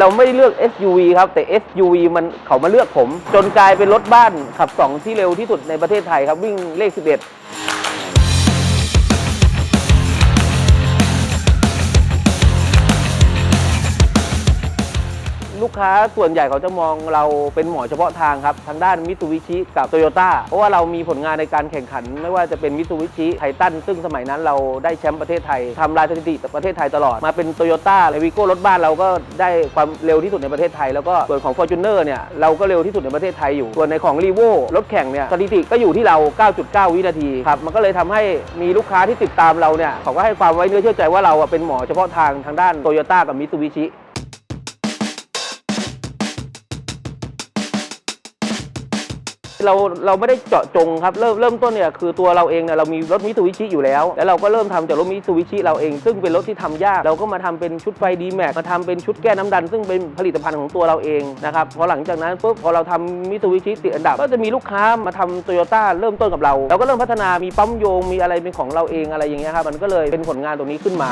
เราไม่ได้เลือก SUV ครับ แต่ SUV มันเขามาเลือกผม จนกลายเป็นรถบ้านขับ 2 ที่เร็วที่สุดในประเทศไทยครับ วิ่งเลข 11 ค้าส่วนใหญ่เขาจะมองเราเป็นหมอเฉพาะทางครับ ทางด้านมิ t ู b ิชิกับโตโยต้าเพราะว่าเรามีผลงานในการแข่งขัน ไม่ว่าจะเป็นมิ t ู b ิชิไททันซึ่งสมัยนั้นเราได้แชมป์ประเทศไทยทำลายสถิติประเทศไทยตลอดมาเป็นโตโยต้าเลวิโก้รถบ้านเราก็ได้ความเร็วที่สุดในประเทศไทย แล้วก็ส่วนของ f o r t u n e r เนี่ยเราก็เร็วที่สุดในประเทศไทยอยู่ ส่วนในของ r ีโวรถแข่งเนี่ยสถิติก็อยู่ที่เรา 9.9 วินาทีครับมันก็เลยทำให้มีลูกค้าที่ติดตามเราเนี่ยเขาก็ให้ความไว้เนื้อเชื่อใจว่าเราเป็นหมอเฉพาะทางทางด้านโตโยต้ากับมิ t ู b ิชิ เราเราไม่ได้เจาะจงครับเริ่มเริ่มต้นเนี่ยคือตัวเราเองเนี่ยเรามีรถมิ t ู b ิชิอยู่แล้ว แล้วเราก็เริ่มทำจากรถมิ t ู b ิชิเราเอง ซึ่งเป็นรถที่ทำยากเราก็มาทำเป็นชุดไฟดีแม็กมาทำเป็นชุดแก้น้ำดัน ซึ่งเป็นผลิตภัณฑ์ของตัวเราเองนะครับพอหลังจากนั้นปุ๊บพอเราทำมิ t ู b ิชิติดอันดับ ก็จะมีลูกค้ามาทำโตโยต้าเริ่มต้นกับเราเราก็เริ่มพัฒนามีปั๊มโยงมีอะไรเป็นของเราเองอะไรอย่างเงี้ยครับมันก็เลยเป็นผลงานตรงนี้ขึ้นมา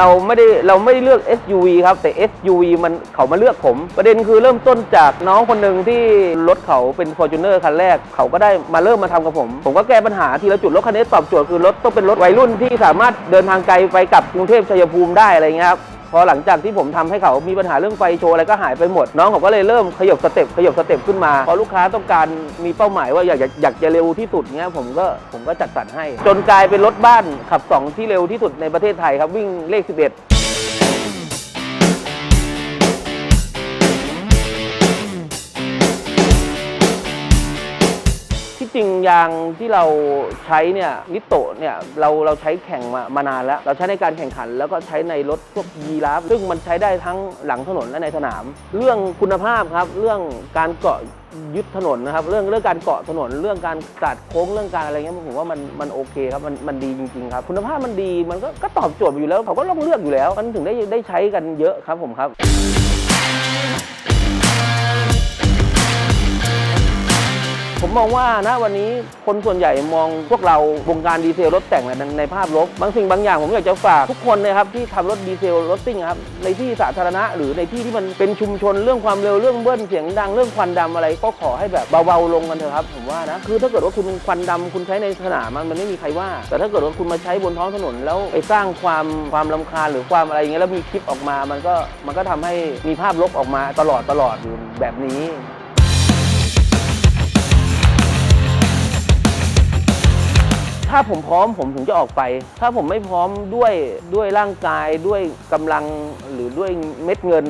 เราไม่ได้เราไม่ได้เลือก SUV ครับ แต่ SUV มันเขามาเลือกผม ประเด็นคือเริ่มต้นจากน้องคนหนึ่งที่รถเขาเป็น Fortuner คันแรก เขาก็ได้มาเริ่มมาทำกับผม ผมก็แก้ปัญหาทีละจุดรถคันนี้ตอบโจทย์คือรถต้องเป็นรถวัยรุ่นที่สามารถเดินทางไกลไปกับกรุงเทพชัยภูมิได้อะไรเงี้ยครับ พอหลังจากที่ผมทำให้เขามีปัญหาเรื่องไฟโชว์อะไรก็หายไปหมด น้องเขาก็เลยเริ่มขยบสเต็ปขยบสเต็ปขึ้นมา พอลูกค้าต้องการมีเป้าหมายว่าอยากอยากอยากจะเร็วที่สุดเงี้ยผมก็ผมก็จัดสรรให้ จนกลายเป็นรถบ้านขับ 2 ที่เร็วที่สุดในประเทศไทยครับวิ่งเลข 11 ที่จริงยางที่เราใช้เนี่ยนิโตะเนี่ยเราเราใช้แข่งมามานานแล้ว เราใช้ในการแข่งขัน แล้วก็ใช้ในรถพวกยีราฟซึ่งมันใช้ได้ทั้งหลังถนนและในสนาม เรื่องคุณภาพครับเรื่องการเกาะยึดถนนนะครับ เรื่องเรื่องการเกาะถนนเรื่องการตัดโค้งเรื่องการอะไรเงี้ยผมว่ามันมันโอเคครับมันมันดีจริงๆครับ คุณภาพมันดีมันก็ก็ตอบโจทย์อยู่แล้วเขาก็ต้องเลือกอยู่แล้ว มันถึงได้ได้ใช้กันเยอะครับผมครับ ผมมองว่านะวันนี้คนส่วนใหญ่มองพวกเราวงการดีเซลรถแต่งในในภาพลบบางสิ่งบางอย่างผมอยากจะฝากทุกคนนะครับที่ทำรถดีเซลรถซิ่งครับในที่สาธารณะหรือในที่ที่มันเป็นชุมชนเรื่องความเร็วเรื่องเบิ้ลเสียงดังเรื่องควันดำอะไร ก็ขอให้แบบเบาๆลงกันเถอะครับผมว่านะคือถ้าเกิดว่าคุณควันดำคุณใช้ในสนามมันไม่มีใครว่า แต่ถ้าเกิดว่าคุณมาใช้บนท้องถนน แล้วไปสร้างความความลำคาญหรือความอะไรอย่างเงี้ยแล้วมีคลิปออกมามันก็มันก็ทำให้มีภาพลบออกมาตลอดตลอดอยู่แบบนี้ ถ้าผมพร้อมผมถึงจะออกไป ถ้าผมไม่พร้อมด้วยด้วยร่างกายด้วยกำลังหรือด้วยเม็ดเงิน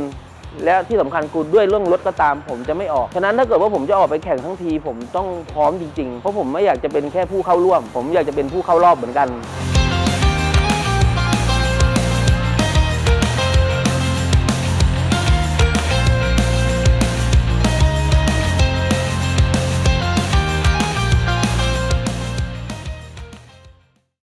และที่สำคัญคือด้วยเรื่องรถก็ตาม ผมจะไม่ออก ฉะนั้นถ้าเกิดว่าผมจะออกไปแข่งทั้งที ผมต้องพร้อมจริงๆ เพราะผมไม่อยากจะเป็นแค่ผู้เข้าร่วม ผมอยากจะเป็นผู้เข้ารอบเหมือนกัน